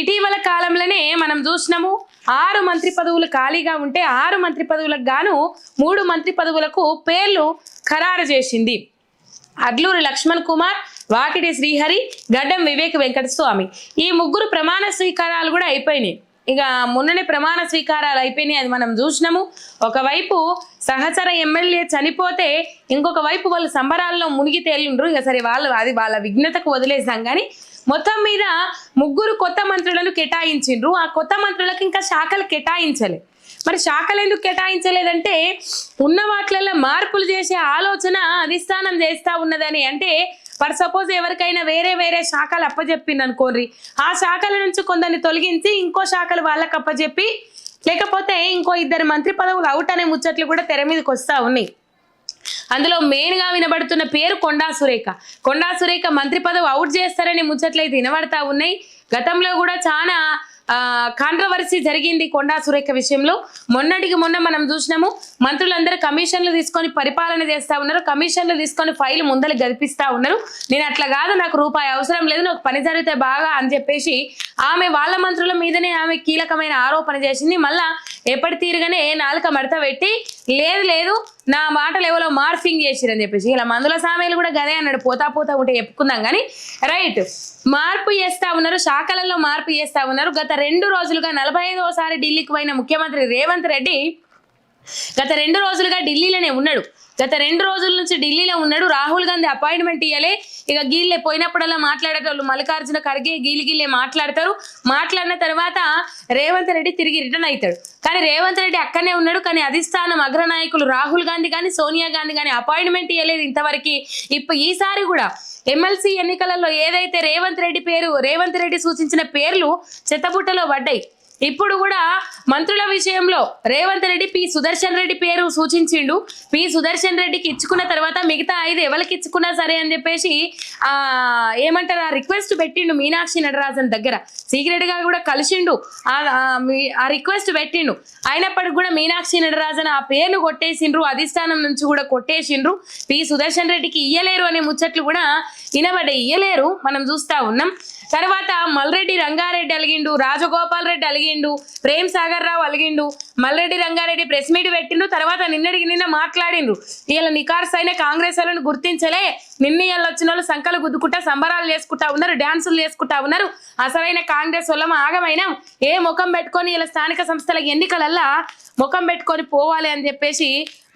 ఇటీవల కాలంలోనే మనం చూసినాము ఆరు మంత్రి పదవులు ఖాళీగా ఉంటే ఆరు మంత్రి పదవులకు గాను మూడు మంత్రి పదవులకు పేర్లు ఖరారు చేసింది. అడ్లూరు లక్ష్మణ్ కుమార్ వాకిటి శ్రీహరి గడ్డం వివేక్ వెంకటస్వామి. ఈ ముగ్గురు ప్రమాణ స్వీకారాలు కూడా అయిపోయినాయి. ఇక మొన్ననే ప్రమాణ స్వీకారాలు అయిపోయినాయి అది మనం చూసినాము. ఒకవైపు సహచర ఎమ్మెల్యే చనిపోతే ఇంకొక వైపు వాళ్ళు సంబరాల్లో మునిగి తేలిండ్రు. ఇక సరే వాళ్ళు అది వాళ్ళ విఘ్నతకు వదిలేసాం కానీ మొత్తం మీద ముగ్గురు కొత్త మంత్రులను కేటాయించిండ్రు. ఆ కొత్త మంత్రులకు ఇంకా శాఖలు కేటాయించలే. మరి శాఖలు ఎందుకు కేటాయించలేదంటే ఉన్న వాటిలలో మార్పులు చేసే ఆలోచన అధిష్టానం చేస్తా ఉన్నదని. అంటే ఫర్ సపోజ్ ఎవరికైనా వేరే వేరే శాఖలు అప్పచెప్పింది అనుకోర్రి ఆ శాఖల నుంచి కొందరిని తొలగించి ఇంకో శాఖలు వాళ్ళకి అప్పచెప్పి లేకపోతే ఇంకో ఇద్దరు మంత్రి పదవులు అవుట్ అనే ముచ్చట్లు కూడా తెర మీదకి వస్తా ఉన్నాయి. అందులో మెయిన్గా వినబడుతున్న పేరు కొండా సురేఖ. కొండా సురేఖ మంత్రి పదవి అవుట్ చేస్తారని ముచ్చట్లయితే వినబడతా ఉన్నాయి. గతంలో కూడా చాలా కాంట్రవర్సీ జరిగింది కొండా సురేఖ విషయంలో. మొన్నటికి మొన్న మనం చూసినాము మంత్రులందరూ కమిషన్లు తీసుకొని పరిపాలన చేస్తా ఉన్నారు. కమిషన్లు తీసుకొని ఫైల్ ముందర గదిపిస్తా ఉన్నారు. నేను అట్లా కాదు నాకు రూపాయి అవసరం లేదు నాకు పని జరిగితే బాగా అని చెప్పేసి ఆమె వాళ్ళ మంత్రుల మీదనే ఆమె కీలకమైన ఆరోపణ చేసింది. మళ్ళా ఎప్పటి తీరుగానే నాలుక మడత పెట్టి లేదు లేదు నా మాటలు ఎవరో మార్ఫింగ్ చేసిరని చెప్పేసి ఇలా మందుల సామెలు కూడా గదే అన్నాడు పోతా పోతా ఉంటే చెప్పుకుందాం కానీ రైట్ మార్పు చేస్తా ఉన్నారు శాఖలలో మార్పు చేస్తా ఉన్నారు. గత రెండు రోజులుగా నలభై ఐదవసారి ఢిల్లీకి పోయిన ముఖ్యమంత్రి రేవంత్ రెడ్డి గత రెండు రోజులుగా ఢిల్లీలోనే ఉన్నాడు. గత రెండు రోజుల నుంచి ఢిల్లీలో ఉన్నాడు. రాహుల్ గాంధీ అపాయింట్మెంట్ ఇవ్వలే ఇక గీళ్ళే పోయినప్పుడల్లా మాట్లాడేటోళ్ళు మల్లికార్జున ఖర్గే గీలి గీళ్ళే మాట్లాడతారు. మాట్లాడిన తర్వాత రేవంత్ రెడ్డి తిరిగి రిటర్న్ అవుతాడు కానీ రేవంత్ రెడ్డి అక్కడనే ఉన్నాడు. కానీ అధిష్టానం అగ్రనాయకులు రాహుల్ గాంధీ కానీ సోనియా గాంధీ కానీ అపాయింట్మెంట్ ఇవ్వలేదు ఇంతవరకు. ఇప్పుడు ఈసారి కూడా ఎమ్మెల్సీ ఎన్నికలలో ఏదైతే రేవంత్ రెడ్డి పేరు రేవంత్ రెడ్డి సూచించిన పేర్లు చెత్తబుట్టలో పడ్డాయి. ఇప్పుడు కూడా మంత్రుల విషయంలో రేవంత్ రెడ్డి పి. సుదర్శన్ రెడ్డి పేరు సూచించిండు. పి. సుదర్శన్ రెడ్డికి ఇచ్చుకున్న తర్వాత మిగతా ఐదు ఎవరికి ఇచ్చుకున్నా సరే అని చెప్పేసి ఆ ఏమంటారు? ఆ రిక్వెస్ట్ పెట్టిండు మీనాక్షి నటరాజన్ దగ్గర. సీక్రెట్గా కూడా కలిసిండు. ఆ రిక్వెస్ట్ పెట్టిండు. అయినప్పటికి కూడా మీనాక్షి నటరాజన్ ఆ పేరును కొట్టేసిండ్రు. అధిష్టానం నుంచి కూడా కొట్టేసిండ్రు. పి. సుదర్శన్ రెడ్డికి ఇయ్యలేరు అనే ముచ్చట్లు కూడా వినబడ్డాయి ఇయ్యలేరు. మనం చూస్తా ఉన్నాం. తర్వాత మల్రెడ్డి రంగారెడ్డి అలిగిండు రాజగోపాల్ రెడ్డి అలిగిండు ప్రేమ్ సాగర్ రావు అలిగిండు. మల్రెడ్డి రంగారెడ్డి ప్రెస్ మీట్ పెట్టిండు తర్వాత నిన్నటికి నిన్న మాట్లాడిండ్రు వీళ్ళ నికార్స్ అయిన కాంగ్రెస్ వాళ్ళని గుర్తించలే నిన్న వీళ్ళు వచ్చిన వాళ్ళు సంకలు గుద్దుకుంటా సంబరాలు చేసుకుంటా ఉన్నారు డ్యాన్సులు చేసుకుంటా ఉన్నారు. అసలైన కాంగ్రెస్ వాళ్ళం ఆగమైనాం. ఏ ముఖం పెట్టుకొని వీళ్ళ స్థానిక సంస్థల ఎన్నికలల్లా ముఖం పెట్టుకొని పోవాలి అని చెప్పేసి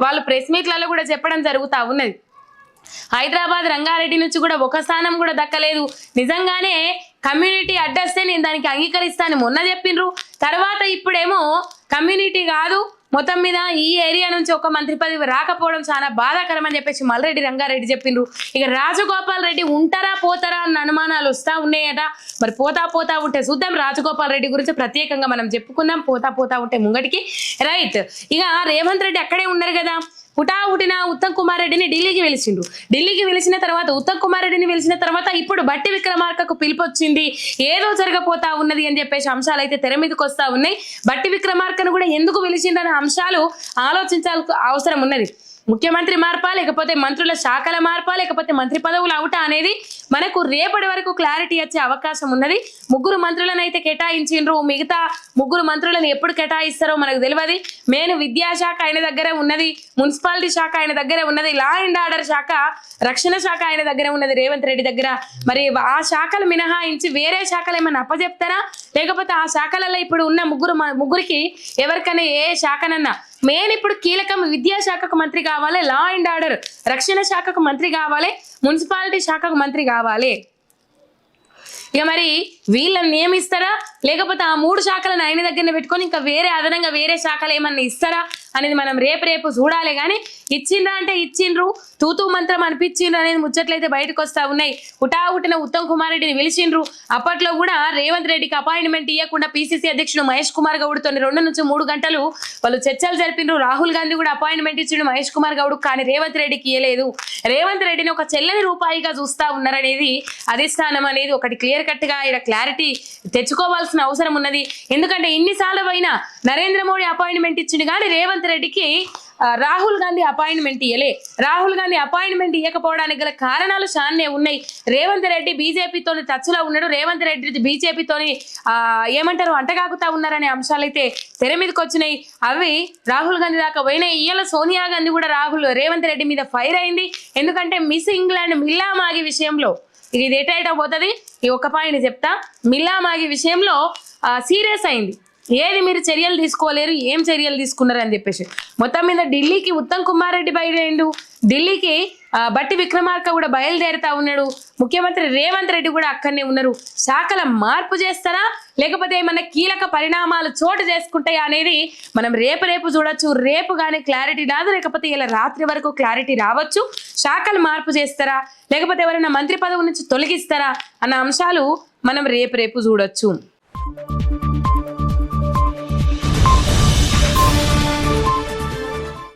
వాళ్ళు ప్రెస్ మీట్లలో కూడా చెప్పడం జరుగుతూ ఉన్నది. హైదరాబాద్ రంగారెడ్డి నుంచి కూడా ఒక స్థానం కూడా దక్కలేదు. నిజంగానే కమ్యూనిటీ అడ్డస్తే నేను దానికి అంగీకరిస్తాను. మొన్న చెప్పిండ్రు. తర్వాత ఇప్పుడేమో కమ్యూనిటీ కాదు. మొత్తం మీద ఈ ఏరియా నుంచి ఒక మంత్రి పదవి రాకపోవడం చాలా బాధాకరం అని చెప్పేసి మల్రెడ్డి రంగారెడ్డి చెప్పిండ్రు. ఇక రాజగోపాల్ రెడ్డి ఉంటారా పోతారా అన్న అనుమానాలు వస్తా ఉన్నాయట. మరి పోతా పోతా ఉంటే చూద్దాం. రాజగోపాల్ రెడ్డి గురించి ప్రత్యేకంగా మనం చెప్పుకుందాం. పోతా పోతా ఉంటే ముంగటికి. రైట్. ఇక రేవంత్ రెడ్డి అక్కడే ఉన్నారు కదా. హుటాహుటిన ఉత్తమ్ కుమార్ రెడ్డిని ఢిల్లీకి వెలిసిండు. ఢిల్లీకి వెలిసిన తర్వాత ఉత్తమ్ కుమార్ రెడ్డిని వెలిసిన తర్వాత ఇప్పుడు బట్టి విక్రమార్కకు పిలుపు వచ్చింది ఏదో జరగపోతా ఉన్నది అని చెప్పేసి అంశాలు అయితే తెర మీదకి వస్తా ఉన్నాయి. బట్టి విక్రమార్కను కూడా ఎందుకు వెలిసిండనే అంశాలు ఆలోచించాల్ అవసరం ఉన్నది. ముఖ్యమంత్రి మార్పా లేకపోతే మంత్రుల శాఖల మార్పా లేకపోతే మంత్రి పదవులు అవుట అనేది మనకు రేపటి వరకు క్లారిటీ వచ్చే అవకాశం ఉన్నది. ముగ్గురు మంత్రులను అయితే కేటాయించిండ్రు. మిగతా ముగ్గురు మంత్రులను ఎప్పుడు కేటాయిస్తారో మనకు తెలియదు. మెయిన్ విద్యాశాఖ ఆయన దగ్గరే ఉన్నది. మున్సిపాలిటీ శాఖ ఆయన దగ్గరే ఉన్నది. లా అండ్ ఆర్డర్ శాఖ రక్షణ శాఖ ఆయన దగ్గర ఉన్నది. రేవంత్ రెడ్డి దగ్గర. మరి ఆ శాఖలు మినహాయించి వేరే శాఖలు ఏమైనా అప్పజెప్తారా? లేకపోతే ఆ శాఖలలో ఇప్పుడు ఉన్న ముగ్గురు ముగ్గురికి ఎవరికైనా ఏ శాఖనన్నా? మెయిన్ ఇప్పుడు కీలకం విద్యాశాఖకు మంత్రి కావాలి. లా అండ్ ఆర్డర్ రక్షణ శాఖకు మంత్రి కావాలి. మున్సిపాలిటీ శాఖకు మంత్రి కావాలి. రావాలి ఇక మరి వీళ్ళని నియమిస్తారా? లేకపోతే ఆ మూడు శాఖలను ఆయన దగ్గరనే పెట్టుకొని ఇంకా వేరే అదనంగా వేరే శాఖలు ఏమన్నా ఇస్తారా అనేది మనం రేపు రేపు చూడాలి. కానీ ఇచ్చిండ్రా అంటే ఇచ్చిండ్రు. తూతూ మంత్రం అనిపించిండ్రు అనేది ముచ్చట్లయితే బయటకు వస్తా ఉన్నాయి. హుటా ఉత్తమ్ కుమార్ రెడ్డిని పిలిచిండ్రు. అప్పట్లో కూడా రేవంత్ రెడ్డికి అపాయింట్మెంట్ ఇవ్వకుండా పీసీసీ అధ్యక్షుడు మహేష్ కుమార్ గౌడ్తో రెండు నుంచి మూడు గంటలు వాళ్ళు చర్చలు జరిపిండ్రు. రాహుల్ గాంధీ కూడా అపాయింట్మెంట్ ఇచ్చిండు మహేష్ కుమార్ గౌడ్ కానీ రేవంత్ రెడ్డికి ఇవ్వలేదు రేవంత్ రెడ్డిని ఒక చెల్లని రూపాయిగా చూస్తా ఉన్నారనేది అధిష్టానం అనేది ఒకటి క్లియర్ క్లియర్ కట్గా ఇక్కడ క్లారిటీ తెచ్చుకోవాల్సిన అవసరం ఉన్నది. ఎందుకంటే ఇన్నిసార్లు పోయినా నరేంద్ర మోడీ అపాయింట్మెంట్ ఇచ్చింది కానీ రేవంత్ రెడ్డికి రాహుల్ గాంధీ అపాయింట్మెంట్ ఇయ్యలే. రాహుల్ గాంధీ అపాయింట్మెంట్ ఇవ్వకపోవడానికి గల కారణాలు చాలానే ఉన్నాయి. రేవంత్ రెడ్డి బీజేపీతో టచ్లో ఉన్నాడు. రేవంత్ రెడ్డి బీజేపీతోని ఏమంటారు అంటగాకుతా ఉన్నారనే అంశాలు అయితే తెర మీదకి వచ్చినాయి. అవి రాహుల్ గాంధీ దాకా పోయినాయి ఇయ్యాల సోనియా గాంధీ కూడా రాహుల్ రేవంత్ రెడ్డి మీద ఫైర్ అయింది. ఎందుకంటే మిస్ ఇంగ్లాండ్ మిల్లా మాగి విషయంలో ఇది ఇది ఎటైట పోతుంది? ఈ ఒక్క పాయింట్ చెప్తా. మిల్లామాగి విషయంలో సీరియస్ అయింది. ఏది మీరు చర్యలు తీసుకోలేరు ఏం చర్యలు తీసుకున్నారు అని చెప్పేసి. మొత్తం మీద ఢిల్లీకి ఉత్తమ్ కుమార్ రెడ్డి బయలుదేరిండు. ఢిల్లీకి బట్టి విక్రమార్క కూడా బయలుదేరుతా ఉన్నాడు. ముఖ్యమంత్రి రేవంత్ రెడ్డి కూడా అక్కడనే ఉన్నారు. శాఖల మార్పు చేస్తారా? లేకపోతే ఏమన్నా కీలక పరిణామాలు చోటు చేసుకుంటాయా అనేది మనం రేపు రేపు చూడొచ్చు. రేపు కానీ క్లారిటీ రాదు. లేకపోతే ఇలా రాత్రి వరకు క్లారిటీ రావచ్చు. శాఖలు మార్పు చేస్తారా? లేకపోతే ఎవరైనా మంత్రి పదవి నుంచి తొలగిస్తారా? అన్న అంశాలు మనం రేపు రేపు చూడొచ్చు.